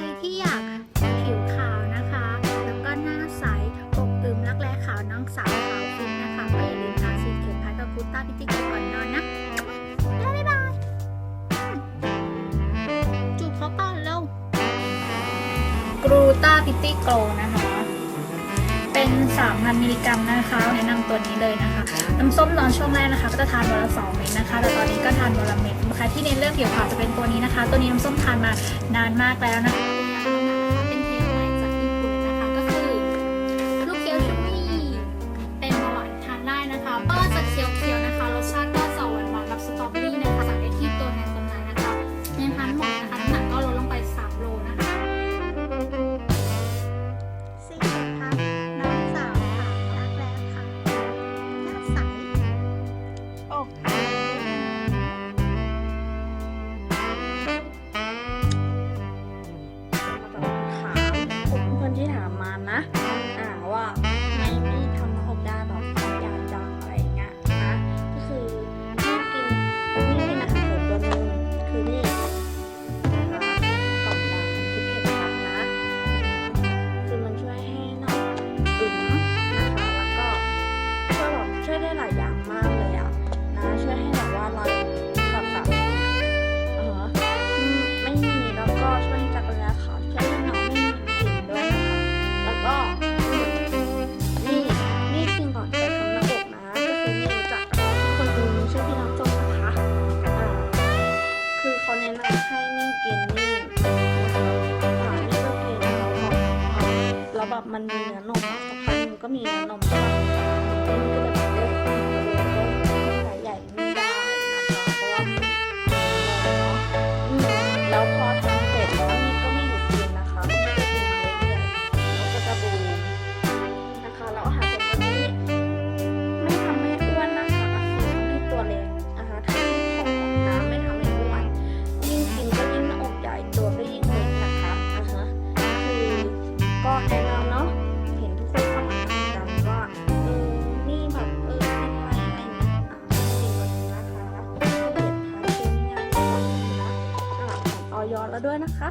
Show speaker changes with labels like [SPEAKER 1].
[SPEAKER 1] ใครที่อยากผิวขาวนะคะ แล้วก็หน้าใสปกอึมรักแร้ขาวน้องสาวขาวฟินนะคะก็อย่าลืมทาสีเข็มพัดกับกูต้าพิติกก่อนนอนนะบ๊ายบายจูบเขาก่อนเร็วรูต้าพิติโกนะคะ็น3,000มิลลิกรัมนะคะแนะนำตัวนี้เลยนะคะ น้ำส้มร้อนช่วงแรกนะคะ ก็จะทานวันละ2เม็ดนะคะ แต่ตอนนี้ก็ทานวันละเม็ดนะคะที่เน้นเรื่องผิวขาวจะเป็นตัวนี้นะคะ ตัวนี้น้ำส้มทานมานานมากแล้วนะคะ มันมีเนื้อนมอะแต่
[SPEAKER 2] ครั้งหนึงก็มีเนื้อนมบ้างมันก็จะแบบ ด้วยนะคะ